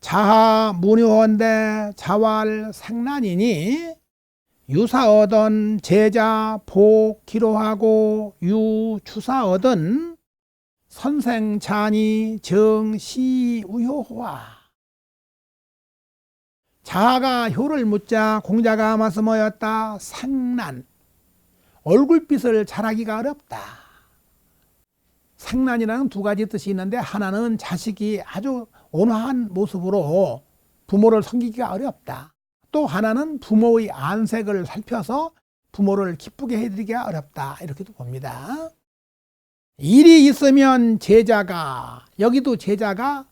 자하 문효원대 자왈 생난이니 유사 얻은 제자 복 기로하고 유 주사 얻은 선생 찬이 정시 우효화 자아가 효를 묻자 공자가 말씀하였다. 상난. 얼굴빛을 잘하기가 어렵다 상난이라는 두 가지 뜻이 있는데 하나는 자식이 아주 온화한 모습으로 부모를 섬기기가 어렵다 또 하나는 부모의 안색을 살펴서 부모를 기쁘게 해드리기가 어렵다 이렇게도 봅니다 일이 있으면 제자가 여기도 제자가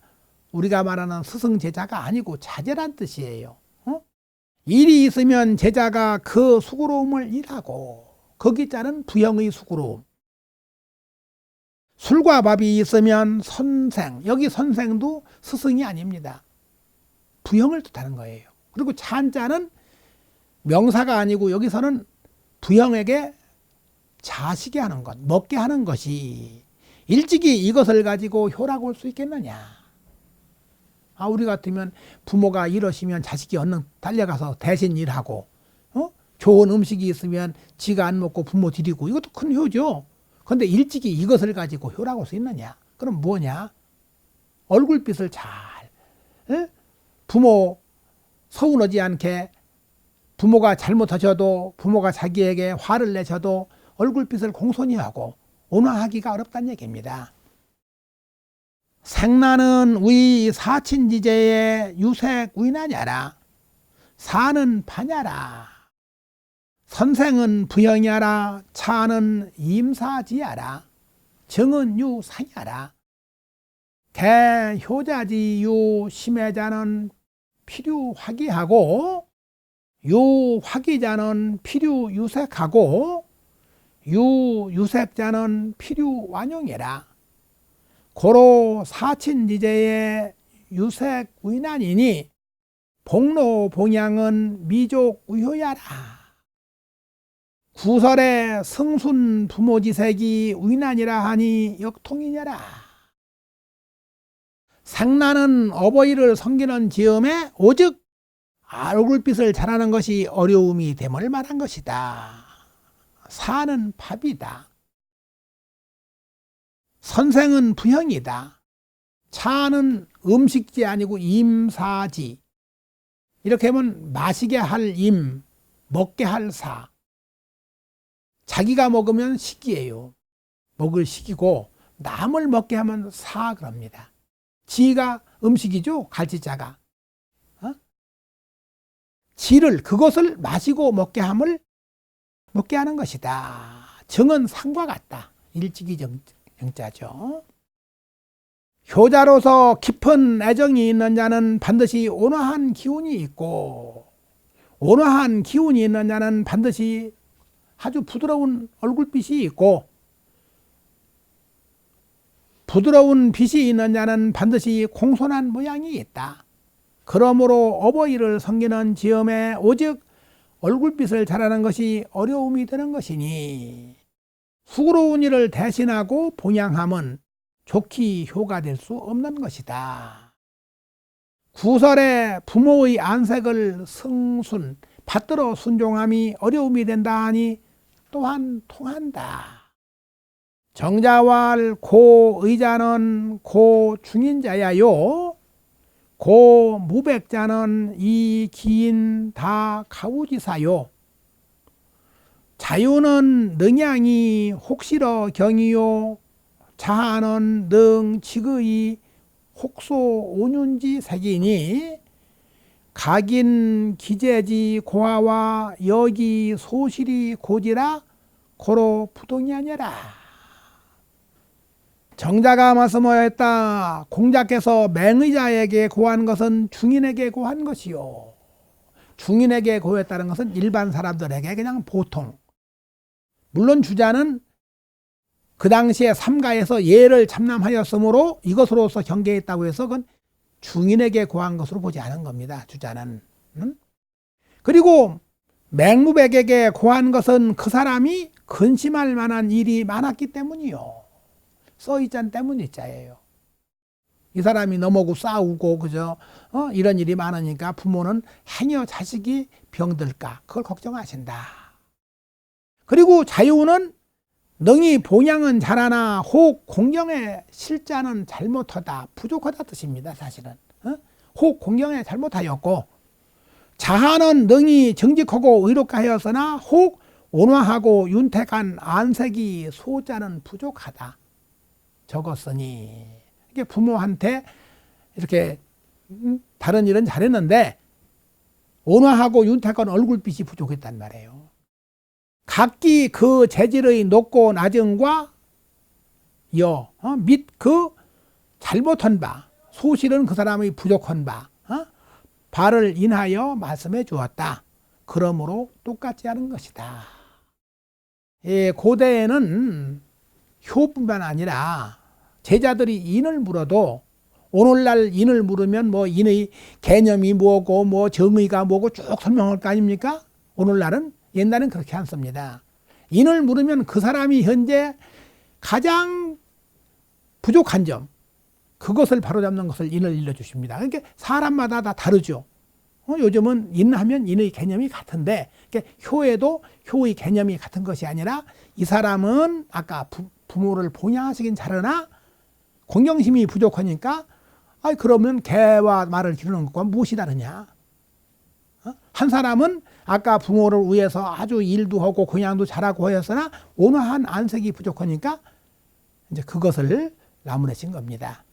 우리가 말하는 스승 제자가 아니고 자제란 뜻이에요. 어? 일이 있으면 제자가 그 수고로움을 일하고 거기 자는 부영의 수고로움. 술과 밥이 있으면 선생 여기 선생도 스승이 아닙니다. 부영을 뜻하는 거예요. 그리고 찬자는 명사가 아니고 여기서는 부영에게 자식이 하는 것, 먹게 하는 것이 일찍이 이것을 가지고 효라고 할 수 있겠느냐. 아, 우리 같으면 부모가 이러시면 자식이 얼른 달려가서 대신 일하고, 어? 좋은 음식이 있으면 지가 안 먹고 부모 드리고 이것도 큰 효죠. 근데 일찍이 이것을 가지고 효라고 있느냐? 그럼 뭐냐? 얼굴빛을 잘, 에? 부모 서운하지 않게 부모가 잘못하셔도 부모가 자기에게 화를 내셔도 얼굴빛을 공손히 하고 온화하기가 어렵다는 얘기입니다. 생나는 위 사친지제의 유색 위나냐라. 사는 파냐라. 선생은 부영이하라. 차는 임사지야라. 정은 유상야라. 대효자지유 심해자는 필요화기하고 유화기자는 필요유색하고 유유색자는 필요완용해라. 고로 사친지제의 유색 위난이니 복로 봉양은 미족 우효야라. 구설의 성순 부모지색이 위난이라 하니 역통이냐라. 상나는 어버이를 섬기는 지음에 오직 얼굴빛을 잘하는 것이 어려움이 됨을 말한 것이다. 사는 밥이다. 선생은 부형이다. 차는 음식지 아니고 임사지. 이렇게 하면 마시게 할 임, 먹게 할 사. 자기가 먹으면 식이에요. 먹을 식이고 남을 먹게 하면 사 그럽니다. 지가 음식이죠. 갈지자가. 어? 지를 그것을 마시고 먹게 함을 먹게 하는 것이다. 정은 상과 같다. 일찍이 정, 정자죠. 효자로서 깊은 애정이 있는 자는 반드시 온화한 기운이 있고 온화한 기운이 있는 자는 반드시 아주 부드러운 얼굴빛이 있고 부드러운 빛이 있는 자는 반드시 공손한 모양이 있다. 그러므로 어버이를 섬기는 지음에 오직 얼굴빛을 잘하는 것이 어려움이 되는 것이니 수고로운 일을 대신하고 봉양함은 좋기 효가 될 수 없는 것이다. 구설에 부모의 안색을 성순, 받들어 순종함이 어려움이 된다 하니 또한 통한다. 정자왈 고의자는 고중인자야요. 고무백자는 이 기인 다 가우지사요. 자유는 능양이 혹시러 경이요. 자하는 능 지그이 혹소 온윤지 색이니 각인 기재지 고하와 여기 소실이 고지라 고로 부동이 아니라 정자가 말씀하였다. 공자께서 맹의자에게 고한 것은 중인에게 고한 것이요. 중인에게 고했다는 것은 일반 사람들에게 그냥 보통. 물론 주자는 그 당시에 삼가에서 예를 참남하였으므로 이것으로서 경계했다고 해서 그건 중인에게 고한 것으로 보지 않은 겁니다. 주자는. 응? 그리고 맹무백에게 고한 것은 그 사람이 근심할 만한 일이 많았기 때문이요. 써있잔 때문 이 자예요. 이 사람이 너무고 싸우고 그죠? 어? 이런 일이 많으니까 부모는 행여 자식이 병들까 그걸 걱정하신다. 그리고 자유는 능히 본향은 잘하나 혹 공경에 실자는 잘못하다 부족하다 뜻입니다. 사실은 어? 혹 공경에 잘못하였고 자하는 능히 정직하고 의롭가하였으나 혹 온화하고 윤택한 안색이 소자는 부족하다. 적었으니 이게 부모한테 이렇게 음, 다른 일은 잘했는데 온화하고 윤택한 얼굴빛이 부족했단 말이에요. 각기 그 재질의 높고 낮음과 여, 어? 및 그 잘못한 바, 소실은 그 사람의 부족한 바, 어? 바를 인하여 말씀해 주었다. 그러므로 똑같지 않은 것이다. 예, 고대에는 효뿐만 아니라 제자들이 인을 물어도 오늘날 인을 물으면 뭐 인의 개념이 뭐고 뭐 정의가 뭐고 쭉 설명할 거 아닙니까? 오늘날은 옛날엔 그렇게 안 씁니다. 인을 물으면 그 사람이 현재 가장 부족한 점 그것을 바로잡는 것을 인을 일러주십니다. 그러니까 사람마다 다 다르죠. 어, 요즘은 인하면 인의 개념이 같은데 그러니까 효에도 효의 개념이 같은 것이 아니라 이 사람은 아까 부, 부모를 봉양하시긴 잘하나 공경심이 부족하니까 아 그러면 개와 말을 기르는 것과 무엇이 다르냐? 어? 한 사람은 아까 부모를 위해서 아주 일도 하고 공양도 잘하고 하였으나 온화한 안색이 부족하니까 이제 그것을 나무내신 겁니다.